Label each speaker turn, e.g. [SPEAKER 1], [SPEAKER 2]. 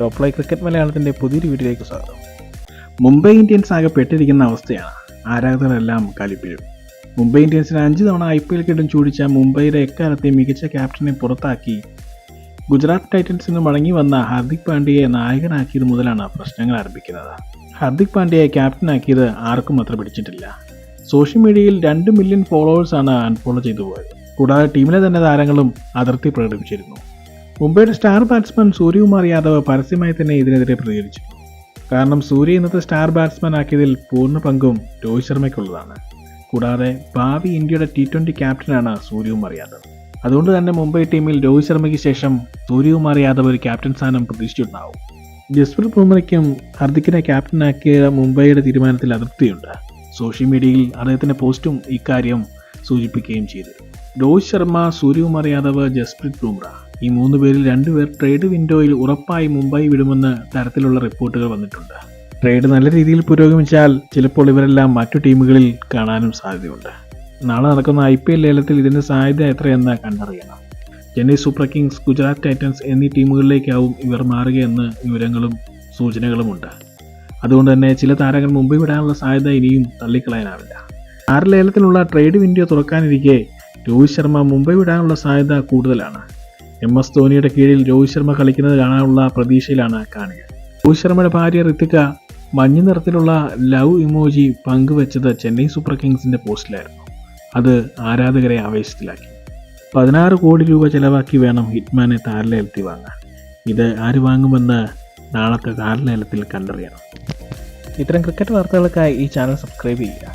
[SPEAKER 1] Top ലൈ cricket മലയാളത്തിന്റെ പുതിയൊരു വീഡിയോയിലേക്ക് സ്വാഗതം. മുംബൈ ഇന്ത്യൻസ് ആകെ പെട്ടിരിക്കുന്ന അവസ്ഥയാണ്. ആരാധകരെല്ലാം കലിപ്പിഴും. മുംബൈ ഇന്ത്യൻസിന് അഞ്ച് തവണ ഐ പി എൽ കിട്ടും ചൂടിച്ച മുംബൈയുടെ എക്കാലത്തെ മികച്ച ക്യാപ്റ്റനെ പുറത്താക്കി ഗുജറാത്ത് ടൈറ്റൻസിൽ നിന്ന് മടങ്ങി വന്ന ഹാർദിക് പാണ്ഡ്യയെ നായകനാക്കിയത് മുതലാണ് പ്രശ്നങ്ങൾ ആരംഭിക്കുന്നത്. ഹാർദിക് പാണ്ഡ്യയെ ക്യാപ്റ്റനാക്കിയത് ആർക്കും അത്ര പിടിച്ചിട്ടില്ല. സോഷ്യൽ മീഡിയയിൽ രണ്ട് മില്യൺ ഫോളോവേഴ്സാണ് അൺഫോളോ ചെയ്തു പോയത്. കൂടാതെ ടീമിലെ തന്നെ താരങ്ങളും അതിർത്തി പ്രകടിപ്പിച്ചിരുന്നു. മുംബൈയുടെ സ്റ്റാർ ബാറ്റ്സ്മാൻ സൂര്യകുമാർ യാദവ് പരസ്യമായി തന്നെ ഇതിനെതിരെ പ്രതികരിച്ചു. കാരണം സൂര്യ ഇന്നത്തെ സ്റ്റാർ ബാറ്റ്സ്മാൻ ആക്കിയതിൽ പൂർണ പങ്കും രോഹിത് ശർമ്മയ്ക്കുള്ളതാണ്. കൂടാതെ ഭാവി ഇന്ത്യയുടെ ടി ട്വന്റി ക്യാപ്റ്റനാണ് സൂര്യകുമാർ യാദവ്. അതുകൊണ്ട് തന്നെ മുംബൈ ടീമിൽ രോഹിത് ശർമ്മയ്ക്ക് ശേഷം സൂര്യകുമാർ യാദവ് ഒരു ക്യാപ്റ്റൻ സ്ഥാനം പ്രതീക്ഷിച്ചിട്ടുണ്ടാവും. ജസ്പ്രീത് ബുംറയ്ക്കും ഹർദിക്കിനെ ക്യാപ്റ്റനാക്കിയ മുംബൈയുടെ തീരുമാനത്തിൽ അതൃപ്തിയുണ്ട്. സോഷ്യൽ മീഡിയയിൽ അദ്ദേഹത്തിന്റെ പോസ്റ്റും ഇക്കാര്യം സൂചിപ്പിക്കുകയും ചെയ്തു. രോഹിത് ശർമ്മ സൂര്യകുമാർ യാദവ് ജസ്പ്രീത് ബുംറ. ഈ മൂന്ന് പേരിൽ രണ്ടുപേർ ട്രേഡ് വിൻഡോയിൽ ഉറപ്പായി മുംബൈ വിടുമെന്ന് തരത്തിലുള്ള റിപ്പോർട്ടുകൾ വന്നിട്ടുണ്ട്. ട്രേഡ് നല്ല രീതിയിൽ പുരോഗമിച്ചാൽ ചിലപ്പോൾ ഇവരെല്ലാം മറ്റു ടീമുകളിൽ കാണാനും സാധ്യതയുണ്ട്. നാളെ നടക്കുന്ന ഐ പി എൽ ലേലത്തിൽ ഇതിന്റെ സാധ്യത എത്രയെന്ന് കണ്ടറിയണം. Chennai super kings Gujarat titans എന്നീ ടീമുകളിലേക്കാവും ഇവർ മാറുകയെന്ന് വിവരങ്ങളും സൂചനകളുമുണ്ട്. അതുകൊണ്ട് തന്നെ ചില താരങ്ങൾ മുംബൈ വിടാനുള്ള സാധ്യത ഇനിയും തള്ളിക്കളയാനാവില്ല. ആറ് ലേലത്തിലുള്ള ട്രേഡ് വിൻഡോ തുറക്കാനിരിക്കെ രോഹിത് ശർമ്മ മുംബൈ വിടാനുള്ള സാധ്യത കൂടുതലാണ്. എം എസ് ധോണിയുടെ കീഴിൽ രോഹിത് ശർമ്മ കളിക്കുന്നത് കാണാനുള്ള പ്രതീക്ഷയിലാണ് കാണികൾ രോഹിത് ശർമ്മയുടെ ഭാര്യ ഋത്തിക മഞ്ഞ നിറത്തിലുള്ള ലവ് ഇമോജി പങ്കുവച്ചത് ചെന്നൈ സൂപ്പർ കിങ്സിന്റെ പോസ്റ്റിലായിരുന്നു. അത് ആരാധകരെ ആവേശത്തിലാക്കി. പതിനാറ് കോടി രൂപ ചെലവാക്കി വേണം ഹിറ്റ്മാനെ താരലേലത്തിൽ വാങ്ങാൻ. ഇത് ആര് വാങ്ങുമെന്ന് നാളത്തെ താരലേലത്തിൽ കണ്ടറിയണം. ഇത്തരം ക്രിക്കറ്റ് വാർത്തകൾക്കായി ഈ ചാനൽ സബ്സ്ക്രൈബ് ചെയ്യുക.